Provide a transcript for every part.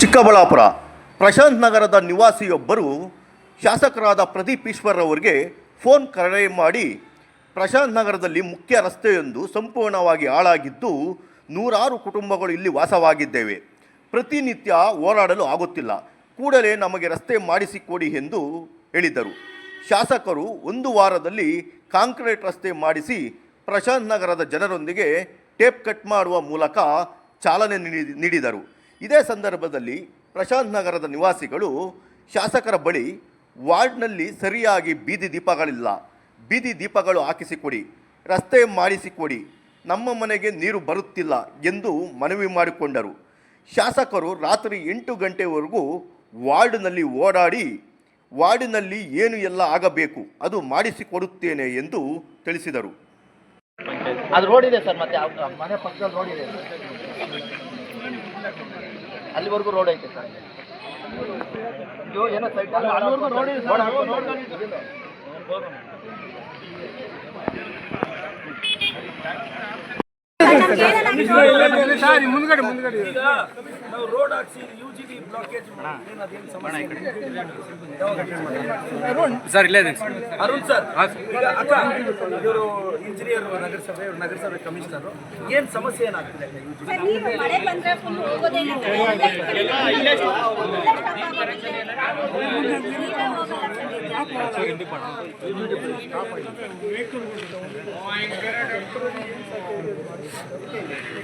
ಚಿಕ್ಕಬಳ್ಳಾಪುರ ಪ್ರಶಾಂತ್ ನಗರದ ನಿವಾಸಿಯೊಬ್ಬರು ಶಾಸಕರಾದ ಪ್ರದೀಪ್ ಈಶ್ವರ್ ಅವರಿಗೆ ಫೋನ್ ಕರೆ ಮಾಡಿ, ಪ್ರಶಾಂತ್ ನಗರದಲ್ಲಿ ಮುಖ್ಯ ರಸ್ತೆಯೊಂದು ಸಂಪೂರ್ಣವಾಗಿ ಹಾಳಾಗಿದ್ದು ನೂರಾರು ಕುಟುಂಬಗಳು ಇಲ್ಲಿ ವಾಸವಾಗಿದ್ದೇವೆ. ಪ್ರತಿನಿತ್ಯ ಓಡಾಡಲು ಆಗುತ್ತಿಲ್ಲ. ಕೂಡಲೇ ನಮಗೆ ರಸ್ತೆ ಮಾಡಿಸಿಕೊಡಿ ಎಂದು ಹೇಳಿದರು. ಶಾಸಕರು ಒಂದು ವಾರದಲ್ಲಿ ಕಾಂಕ್ರೀಟ್ ರಸ್ತೆ ಮಾಡಿಸಿ ಪ್ರಶಾಂತ್ ನಗರದ ಜನರೊಂದಿಗೆ ಟೇಪ್ ಕಟ್ ಮಾಡುವ ಮೂಲಕ ಚಾಲನೆ ನೀಡಿ- ನೀಡಿದರು. ಇದೇ ಸಂದರ್ಭದಲ್ಲಿ ಪ್ರಶಾಂತ್ ನಗರದ ನಿವಾಸಿಗಳು ಶಾಸಕರ ಬಳಿ ವಾರ್ಡ್ನಲ್ಲಿ ಸರಿಯಾಗಿ ಬೀದಿ ದೀಪಗಳಿಲ್ಲ. ಬೀದಿ ದೀಪಗಳು ಹಾಕಿಸಿಕೊಡಿ, ರಸ್ತೆ ಮಾಡಿಸಿಕೊಡಿ, ನಮ್ಮ ಮನೆಗೆ ನೀರು ಬರುತ್ತಿಲ್ಲ ಎಂದು ಮನವಿ ಮಾಡಿಕೊಂಡರು. ಶಾಸಕರು ರಾತ್ರಿ ಎಂಟು ಗಂಟೆವರೆಗೂ ವಾರ್ಡ್ನಲ್ಲಿ ಓಡಾಡಿ, ವಾರ್ಡಿನಲ್ಲಿ ಏನು ಎಲ್ಲ ಆಗಬೇಕು ಅದು ಮಾಡಿಸಿಕೊಡುತ್ತೇನೆ ಎಂದು ತಿಳಿಸಿದರು. ಅದು ರೋಡ್ ಇದೆ ಸರ್, ಮತ್ತೆ ಮನೆ ಪಕ್ಕದಲ್ಲಿ ರೋಡ್ ಇದೆ. ಅಲ್ಲಿವರೆಗೂ ರೋಡ್ ಐತೆ ಸರ್. ಇದು ಏನೋ ಮುಂದ್ಗಡೆ ನಾವು ರೋಡ್ ಹಾಕ್ಸಿ U G D blockage sir ಇಲ್ಲ ಅರುಣ್ ಸರ್. ಅಕ್ಕ ಇವರು ಇಂಜಿನಿಯರ್ ನಗರಸಭೆ ಇವ್ರು ನಗರಸಭೆ ಕಮಿಷನರ್ ಏನ್ ಸಮಸ್ಯೆ ಏನಾಗ್ತಿದೆ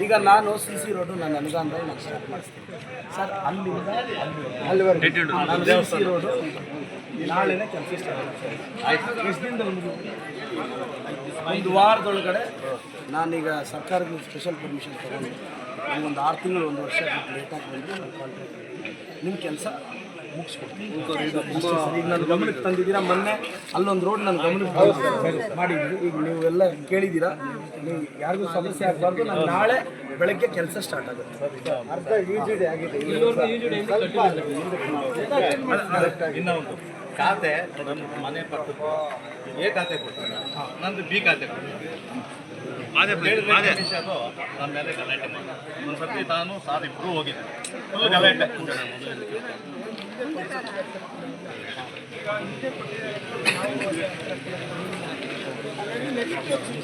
ಈಗ. ನಾನು ಸಿ ಸಿ ರೋಡು ನನ್ನ ಅನುದಾನದಲ್ಲಿ ನಾನು ಸ್ಟಾರ್ಟ್ ಮಾಡಿಸ್ತೀನಿ. ಸರ್ ಅಲ್ಲಿ ಅಲ್ಲಿವರೆಗೆ. ನಾನು ಸಿ ಸಿ ರೋಡು ನಾಳೆನೇ ಕೆಲಸ ಸ್ಟಾರ್ಟ್ ಆಯ್ತು. ಎಷ್ಟು ದಿನದ ಒಂದು ವಾರದೊಳಗಡೆ ನಾನೀಗ ಸರ್ಕಾರದ ಸ್ಪೆಷಲ್ ಪರ್ಮಿಷನ್ ತಗೊಂಡು ನನಗೊಂದು ಆರು ತಿಂಗಳು ಒಂದು ವರ್ಷ ಲೇಟಾಗಿ ಬಂದರೆ ನಾನು ಕಾಂಟ್ರಾಕ್ಟ್ ನಿಮ್ಮ ಕೆಲಸ? ಮುಗಿಸ್ಕೊಡ್ತೀನಿ ನನ್ನ ಗಮನಕ್ಕೆ ತಂದಿದ್ದೀರಾ ಮೊನ್ನೆ ಅಲ್ಲೊಂದು ರೋಡ್ ನನ್ನ ಗಮನಕ್ಕೆ ಮಾಡಿದ್ವಿ ಈಗ ನೀವೆಲ್ಲ ಕೇಳಿದ್ದೀರಾ ನೀವು ಯಾರಿಗೂ ಸಮಸ್ಯೆ ಆಗಬಾರ್ದು ನಾನು ನಾಳೆ ಬೆಳಗ್ಗೆ ಕೆಲಸ ಸ್ಟಾರ್ಟ್ ಆಗುತ್ತೆ. ಅರ್ಧ ಯು ಜಿ ಡಿ ಆಗಿದೆ. ಇನ್ನ ಒಂದು ಖಾತೆ ನನ್ನ ಮನೆ ಪಕ್ಕದ ಎ ಖಾತೆ ಕೊಡ್ತಾರೆ ನಂದು ಬಿ ಖಾತೆ ಕೊಡ್ತಾರೆ ಅದೇ ನಮ್ಮ ಮೇಲೆ ಗಲಾಟೆ ಒಂದು ಸರ್ತಿ ಸಾರ್ ಇಬ್ಬರು ಹೋಗಿದ್ದೆ ಗಲಾಟೆ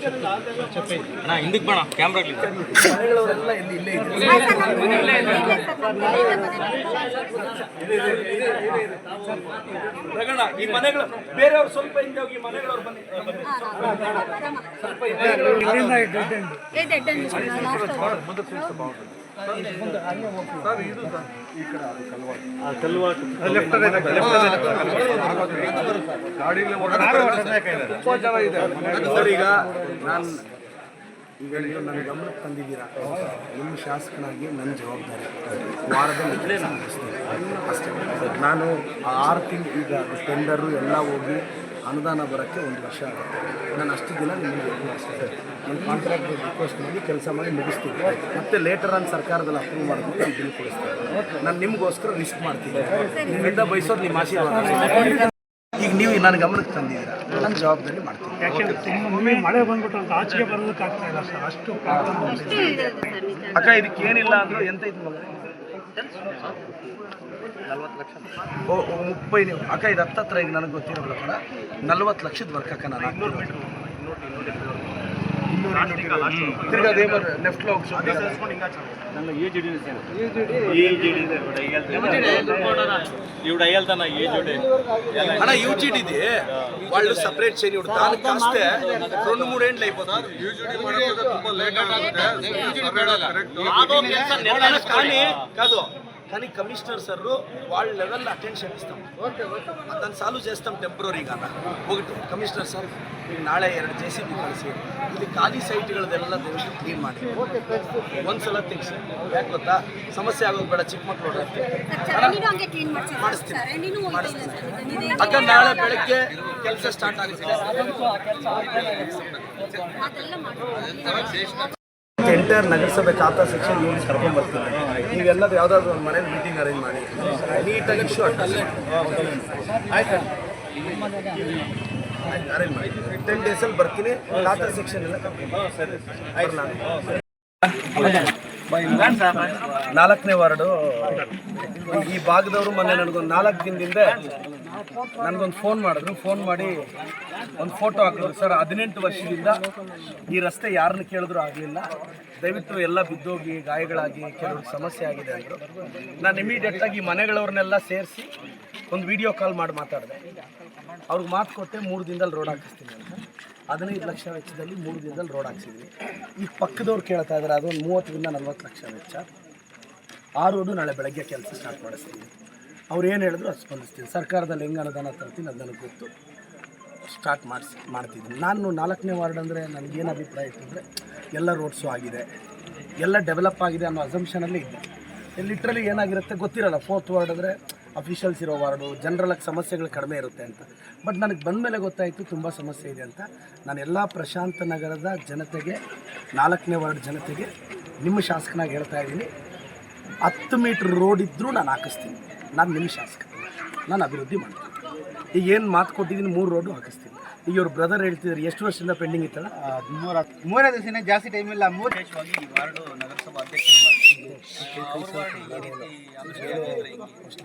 ಅಣ್ಣ ಹಿಂದಕ್ಕೆ ಬೇಡ ಮನೆಗಳವರೆಲ್ಲ ಇಲ್ಲಿ ಇಲ್ಲೇ. ರಗಣ ಈ ಮನೆಗಳು ಬೇರೆಯವ್ರು ಸ್ವಲ್ಪ ಹಿಂದೆ ಹೋಗಿ ಮನೆಗಳವ್ರು ಬನ್ನಿ. ಸ್ವಲ್ಪ ಹಿಂದೆ. ಈಗ ನಾನು ಈಗ ನೀವು ನನ್ನ ಗಮನಕ್ಕೆ ತಂದಿದ್ದೀರಾ? ನಿಮ್ಮ ಶಾಸಕನಾಗಿ ನನ್ನ ಜವಾಬ್ದಾರಿ. ವಾರದಲ್ಲಿ ಅಷ್ಟೇ. ನಾನು ಆರು ತಿಂಗಳು ಈಗ ಟೆಂಡರು ಎಲ್ಲ ಹೋಗಿ ಅನುದಾನ ಬರೋಕ್ಕೆ ಒಂದು ವರ್ಷ ಆಗುತ್ತೆ. ನಾನು ಅಷ್ಟು ದಿನ ನಿಮಗೆ ಅಷ್ಟೇ. ನಾನು ಕಾಂಟ್ರಾಕ್ಟ್ ರಿಕ್ವೆಸ್ಟ್ ಮಾಡಿ ಕೆಲಸ ಮಾಡಿ ಮುಗಿಸ್ತೀನಿ. ಮತ್ತೆ ಲೇಟರ್ ಆನ್ ಸರ್ಕಾರದಲ್ಲಿ ಅಪ್ರೂವ್ ಮಾಡಿಬಿಟ್ಟು ನಾನು ಬಿಲ್ ಕೊಡಿಸ್ತೀನಿ. ನಾನು ನಿಮಗೋಸ್ಕರ ರಿಸ್ಕ್ ಮಾಡ್ತೀನಿ. ನಿಮ್ಮಿಂದ ಬಯಸೋದು ನಿಮ್ಮ ಆಶೀರ್ವಾದ. ಈಗ ನೀವು ನನ್ನ ಗಮನಕ್ಕೆ ತಂದಿದ್ದೀರಾ. ನನ್ನ ಜವಾಬ್ದಾರಿ ಮಾಡ್ತೀನಿ. ಯಾಕೆಂದ್ರೆ ತುಂಬ ಮಳೆ ಬಂದ್ಬಿಟ್ಟು ಅಂತ ಆಚೆಗೆ ಬರೋದಕ್ಕೆ ಆಗ್ತಾ ಇಲ್ಲ ಸರ್. ಅಷ್ಟು. ಅಕ್ಕ ಇದಕ್ಕೆ ಏನಿಲ್ಲ ಅಂದ್ರು ಎಂತ ಇದು ಮಗ? ಓ ಓ, ಮುಪ್ಪೈ ನೀವು ಅಕ್ಕ ಇದು ಹತ್ತತ್ರ ಈಗ ನನಗೆ ಗೊತ್ತಿರೋ ಪ್ರಕಾರ ನಲ್ವತ್ತು ಲಕ್ಷದ ವರ್ಕ್ ಅಕ್ಕ ನಾನು ಹಾಕ್ತಿರೋದು. ತಿರ್ಗಾ ಅದೇ ಲೆಫ್ಟ್ ಹೋಗಿ ఇవిడ వెళ్తాను ఏ చూడే అన్న యూజీడీ ఇది వాళ్ళు సపరేట్ చేయని దానికి కాస్తే రెండు మూడేండ్లు అయిపోతుంది కానీ కాదు కానీ కమిషనర్ సార్ వాళ్ళ లెవెల్లో అటెన్షన్ ఇస్తాం దాన్ని సాల్వ్ చేస్తాం టెంపరీగా ఒకటి ಕಮಿಷನರ್ ಸರ್ ನಾಳೆ ಎರಡು ಜೆ ಸಿ ಬಿ ಕಳಿಸಿ ಇಲ್ಲಿ ಖಾಲಿ ಸೈಟ್ಗಳದೆಲ್ಲ ದಯವಿಟ್ಟು ಕ್ಲೀನ್ ಮಾಡಿ ಒಂದು ಸಲ ತೆಗಿಸಿ ಯಾಕೆ ಗೊತ್ತಾ ಸಮಸ್ಯೆ ಆಗೋದು ಬೇಡ ಚಿಕ್ಕ ಮಕ್ಕಳು ಮಾಡಿಸ್ತೀನಿ ಅಕ್ಕ ನಾಳೆ ಬೆಳಗ್ಗೆ ಕೆಲಸ ಸ್ಟಾರ್ಟ್ ಆಗುತ್ತೆ ಎಂಟರ್ ನಗರಸಭೆ ಖಾತಾ ಸೆಕ್ಷನ್ ಯೂನಿಟ್ ಕರ್ಕೊಂಡು ಬರ್ತೀನಿ ನೀವೆಲ್ಲರೂ ಯಾವ್ದಾದ್ರು ಒಂದು ಮನೇಲಿ ಮೀಟಿಂಗ್ ಅರೇಂಜ್ ಮಾಡಿ. ನೀಟಾಗಿ ಇಶ್ಯೂ ಆಯ್ತು? ಅರೇಂಜ್ ಮಾಡಿ. ಟೆನ್ ಡೇಸಲ್ಲಿ ಬರ್ತೀನಿ. ಖಾತಾ ಸೆಕ್ಷನ್ ಎಲ್ಲ ಕರ್ಕೊಂಡು ಆಯ್ತು ನಾನು ನಾಲ್ಕನೇ ವಾರ್ಡು. ಈ ಭಾಗದವರು ಮೊನ್ನೆ ನನಗೊಂದು ನಾಲ್ಕು ದಿನದಿಂದ ನನಗೊಂದು ಫೋನ್ ಮಾಡಿದ್ರು. ಫೋನ್ ಮಾಡಿ ಒಂದು ಫೋಟೋ ಹಾಕಿದ್ರು. ಸರ್ ಹದಿನೆಂಟು ವರ್ಷದಿಂದ ಈ ರಸ್ತೆ ಯಾರನ್ನ ಕೇಳಿದ್ರು ಆಗಲಿಲ್ಲ. ದಯವಿಟ್ಟು ಎಲ್ಲ ಬಿದ್ದೋಗಿ, ಗಾಯಗಳಾಗಿ ಕೆಲವ್ರಿಗೆ ಸಮಸ್ಯೆ ಆಗಿದೆ ಅಂದರು. ನಾನು ಇಮಿಡಿಯೇಟಾಗಿ ಮನೆಗಳವ್ರನ್ನೆಲ್ಲ ಸೇರಿಸಿ ಒಂದು ವಿಡಿಯೋ ಕಾಲ್ ಮಾಡಿ ಮಾತಾಡಿದೆ. ಅವ್ರಿಗೆ ಮಾತು ಕೊಟ್ಟೆ, ಮೂರು ದಿನದಲ್ಲಿ ರೋಡ್ ಹಾಕಿಸ್ತೀನಿ ಅಂತ. ಹದಿನೈದು ಲಕ್ಷ ವೆಚ್ಚದಲ್ಲಿ ಮೂರು ದಿನದಲ್ಲಿ ರೋಡ್ ಹಾಕ್ಸಿದ್ವಿ. ಈಗ ಪಕ್ಕದವ್ರು ಕೇಳ್ತಾ ಇದ್ದಾರೆ ಅದೊಂದು ಮೂವತ್ತರಿಂದ ನಲ್ವತ್ತು ಲಕ್ಷ ವೆಚ್ಚ. ಆ ರೋಡು ನಾಳೆ ಬೆಳಗ್ಗೆ ಕೆಲಸ ಸ್ಟಾರ್ಟ್ ಮಾಡಿಸ್ತೀನಿ ಅವ್ರು ಏನು ಹೇಳಿದ್ರು ಅದು ಸ್ಪಂದಿಸ್ತೀನಿ ಸರ್ಕಾರದಲ್ಲಿ ಹೆಂಗೆ ಅನುದಾನ ತರ್ತೀನಿ ಅದು ನನಗೆ ಗೊತ್ತು. ಸ್ಟಾರ್ಟ್ ಮಾಡಿಸಿ, ಮಾಡ್ತಿದ್ದೀನಿ. ನಾನು ನಾಲ್ಕನೇ ವಾರ್ಡ್ ಅಂದರೆ ನನಗೇನು ಅಭಿಪ್ರಾಯ ಇತ್ತು ಅಂದರೆ, ಎಲ್ಲ ರೋಡ್ಸು ಆಗಿದೆ. ಎಲ್ಲ ಡೆವಲಪ್ ಆಗಿದೆ ಅನ್ನೋ ಅಸಂಪ್ಷನಲ್ಲಿ ಇದ್ದೆ. ಲಿಟ್ರಲಿ ಏನಾಗಿರುತ್ತೆ ಗೊತ್ತಿರಲ್ಲ. ಫೋರ್ತ್ ವಾರ್ಡ್ ಅಂದರೆ ಅಫಿಷಿಯಲ್ಸ್ ಇರೋ ವಾರ್ಡು ಜನರಲಾಗಿ ಸಮಸ್ಯೆಗಳು ಕಡಿಮೆ ಇರುತ್ತೆ ಅಂತ. ಬಟ್ ನನಗೆ ಬಂದ ಮೇಲೆ ಗೊತ್ತಾಯಿತು, ತುಂಬ ಸಮಸ್ಯೆ ಇದೆ ಅಂತ. ನಾನು ಎಲ್ಲ ಪ್ರಶಾಂತ ನಗರದ ಜನತೆಗೆ, ನಾಲ್ಕನೇ ವಾರ್ಡ್ ಜನತೆಗೆ ನಿಮ್ಮ ಶಾಸಕನಾಗಿ ಹೇಳ್ತಾ ಇದ್ದೀನಿ. ಹತ್ತು ಮೀಟ್ರ್ ರೋಡ್ ಇದ್ದರೂ ನಾನು ಹಾಕಿಸ್ತೀನಿ. ನಾನು ನಿಮ್ಮ ಶಾಸಕ. ನಾನು ಅಭಿವೃದ್ಧಿ ಮಾಡ್ತೀನಿ. ಈಗ ಏನು ಮಾತು ಕೊಟ್ಟಿದ್ದೀನಿ, ಮೂರು ರೋಡು ಹಾಕಿಸ್ತೀನಿ. ಈಗ ಇವ್ರ ಬ್ರದರ್ ಹೇಳ್ತಿದ್ರು ಎಷ್ಟು ವರ್ಷದಿಂದ ಪೆಂಡಿಂಗ್ ಇತ್ತಲ್ಲ? ಮೂರೇ ದಿವಸ ಜಾಸ್ತಿ ಟೈಮ್ ಇಲ್ಲ ಮೂರು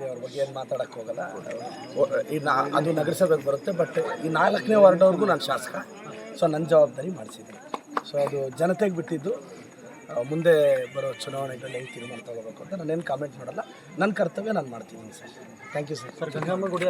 ಅವ್ರ ಬಗ್ಗೆ ಏನು ಮಾತಾಡಕ್ಕೆ ಹೋಗಲ್ಲ. ಅದು ನಗರಸಭೆಗೆ ಬರುತ್ತೆ ಬಟ್ ಈ ನಾಲ್ಕನೇ ವಾರ್ಡ್ವರೆಗೂ ನಾನು ಶಾಸಕ. ಸೊ ನನ್ನ ಜವಾಬ್ದಾರಿ ಮಾಡಿಸಿದ್ದೆ ಸೊ ಅದು ಜನತೆಗೆ ಬಿಟ್ಟಿದ್ದು ಮುಂದೆ ಬರೋ ಚುನಾವಣೆಗಳಲ್ಲಿ ಹೆಂಗೆ ತೀರ್ಮಾನ ತಗೋಬೇಕು ಅಂತ ನಾನೇನು ಕಾಮೆಂಟ್ ಮಾಡಲ್ಲ. ನನ್ನ ಕರ್ತವ್ಯ ನಾನು ಮಾಡ್ತೀನಿ sir thank you sir sir Gangamma Gudi